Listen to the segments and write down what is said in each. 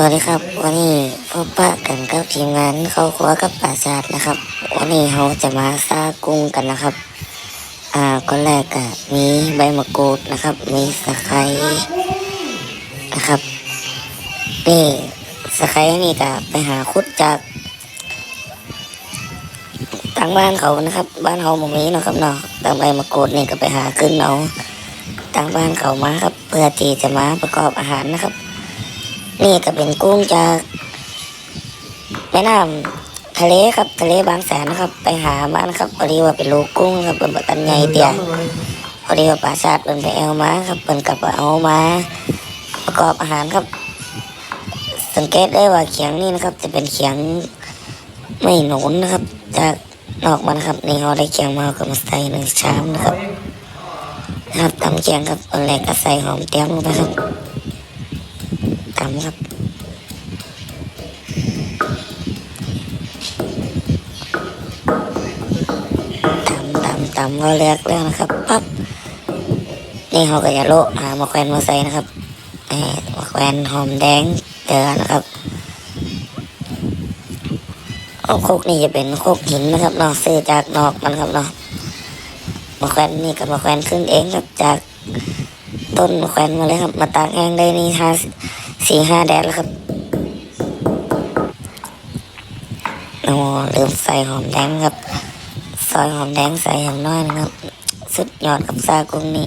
สวัสดีครับ วันนี้พบปะกันกับทีมงานเขาครัวกับป่าชาตินะครับ วันนี้เราจะมาซากุ้งกันนะครับ อ่าก็แรกก็มีใบมะกรูดนะครับ มีตะไคร้นะครับนี่ตะไคร้นี่ก็ไปหาคุดจากทางบ้านเขานะครับ บ้านเขาหมู่นี้นะครับเนาะทางใบมะกรูดนี่ก็ไปหาขึ้นเอาทางบ้านเขามาครับ เพื่อที่จะมาประกอบอาหารนะครับ นี่ก็เป็นกุ้งจากแม่น้ำทะเลครับ ทะเลบางแสนนะครับ ไปหามานครับพอดีว่าเป็นลูกกุ้งครับเป็นบัตันใหญ่เตี้ยพอดีว่าปลาชาติเป็นไปเอามาครับเป็นกับเอามาประกอบอาหารครับ สังเกตได้ว่าเขียงนี่นะครับ จะเป็นเขียงไม่หนุนนะครับ จากนอกมานครับนี่เราได้เขียงมาเอากับมาใส่หนึ่งชามนะครับครับตำเขียงครับตอนแรกก็ใส่หอมเตี้ยมลงไปครับ ตำครับ ตำตำตำก็เลือกแล้วนะครับปั๊บนี่เขาก็จะโละหามาแควนมาใส่นะครับเอ่อมาแควนหอมแดงเจอนะครับโคกนี่จะเป็นโคกหินนะครับเนาะซื้อจากนอกมันครับเนาะมาแควนนี่ก็มาแควนขึ้นเองครับจากต้นมาแควนมาเลยครับ มาตากแห้งได้นี่ห้า สี่ห้าแดดแล้วครับโอ้ลืมใส่หอมแดงครับ ซอยหอมแดงใส่อย่างน้อยนะครับ สุดยอดกับซากุ้งนี่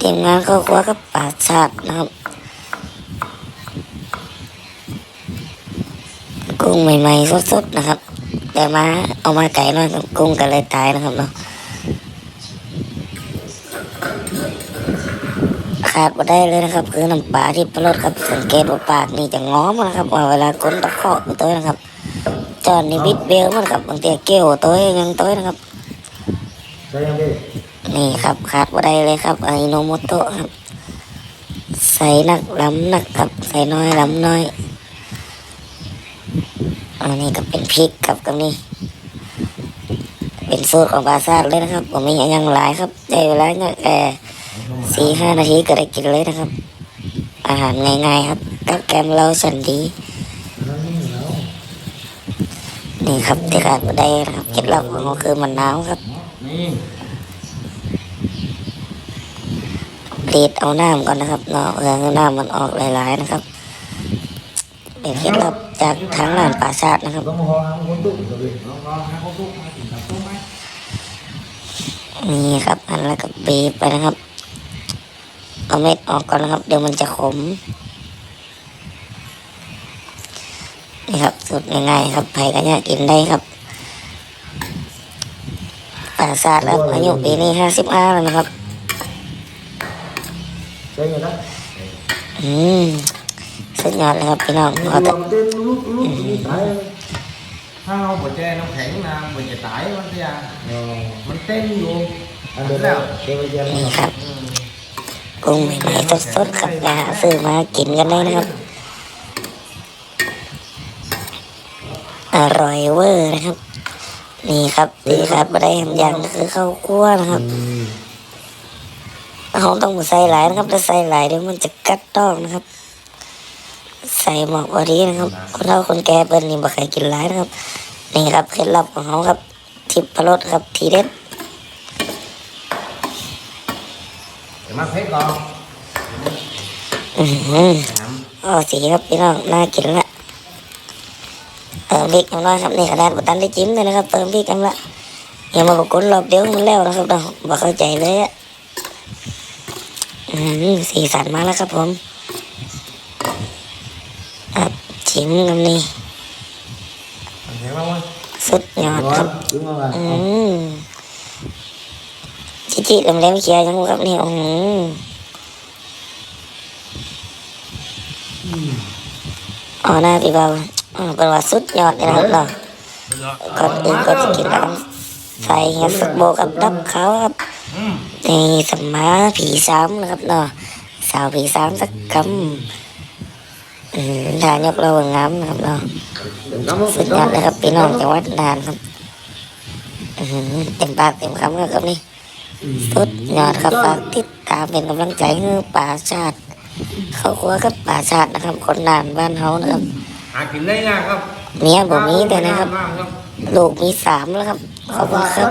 ทีมงานเข้าครัวกับป่าชาตินะครับ กุ้งใหม่ๆสดๆนะครับ แต่มาเอามาไก่น้อยครับกุ้งก็เลยตายนะครับเนาะ ขาดมาได้เลยนะครับ คือน้ำปลาที่ปลดครับสังเกตว่าปากนี่จะง้อมนะครับว่าเวลาก้นตะเคาะตัวนะครับ จอนนี่บิดเบลมันครับบางทีเกี้ยวตัวยังตัวนะครับใช่ยังพี่นี่ครับขาดมาได้เลยครับไอโนโมโตะครับ ใส่หนักล้ำหนักครับ ใส่น้อยล้ำน้อยอันนี้ก็เป็นพริกครับกับนี่เป็นสูตรของปลาซาดเลยนะครับผมมีอย่างหลายครับได้เวลาเนี่ยแค่ สี่ห้านาทีก็ได้กินเลยนะครับ อาหารง่ายๆครับกับแกมเราสันดี นี่ครับที่ขาดไม่ได้นะครับเคล็ดลับของเขาคือมันน้ำครับนี่รีดเอาน้ำก่อนนะครับเนาะเพื่อให้น้ำมันออกหลาย ๆ นะครับเป็นเคล็ดลับจากทางร้านป่าชาตินะครับนี่คนตุ้มมาถึงกับตุ้มไหมนี่ครับอันแล้วก็บีบไปนะครับ เอาเม็ดออกก่อนนะครับ เดี๋ยวมันจะขม นี่ครับสูตรง่ายๆครับไผ่กันเนี่ยกินได้ครับป่าศาสตร์แล้วอายุปีนี้ห้าสิบห้าแล้วนะครับใช่ยังนะอืมสุดยอดเลยครับพี่น้องนี่เอาแต่ลองเต้นลุกลุกนี่ตายถ้าเอาหัวใจน้ำแข็งนะมันจะตายมันจะอ๋อมันเต้นอยู่อันเดียวแล้วเดี๋ยวไปเจอนี่กันครับ กุ้งใหม่ๆสดๆครับอยาหาซื้อมากินกันได้นะครับ อร่อยเวอร์นะครับ นี่ครับดีครับไม่ได้ทำอย่างก็คือข้าวคั่วนะครับเราต้องใส่หลายนะครับถ้าใส่หลายเดี๋ยวมันจะกัดต้องนะครับ ใส่หมอกพอดีนะครับคนเฒ่าคนแก่เปิ้นนี่บ่เคยกินหลายนะครับ นี่ครับเคล็ดลับของเขาครับทิพรสครับทีเด็ด ดี๋ยวมาเพชรก่อนอือหืออ๋อสีครับพี่น้องน่ากินละเติมพริกน้อยครับนี่ขนาดบุตันได้จิ้มเลยนะครับเติมพริกกันละอย่ามาบอกคนรอบเดียวมันแล้วนะครับเราบ่เข้าใจเลยอะอืมสีสันมาแล้วครับผมครับชิมกันนี่เห็นไหมวะสุดยอดร้อครันบถึงเมื่อวานอืม จิจิลำเลี้ยงเคียร์ยังครับนี่อืมอ๋อหน้าพี่เบาอ๋อเป็นว่าสุดยอดเลยนะครับเราก่อนอื่นก็จะกินแล้วต้องใส่เห็ดสักโบกับดับเขาครับนี่สมมาผีซ้ำนะครับเนาะสาวผีซ้ำสักคำอืมทานยกเรางามนะครับเนาะสุดยอดเลยครับพี่น้องจังหวัดนานครับเต็มปากเต็มคำแล้วครับนี่ สุดยอดครับฝากติดตามเป็นกำลังใจให้ป่าชาติ เขาครัวกับป่าชาตินะครับ คนนานบ้านเฮานะครับหากินได้ยากครับเมียบ่มีแต่นะครับมากครับ ลูกมีสามแล้วครับขอบคุณครับ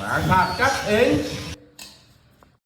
ป่าชาติจัดเอง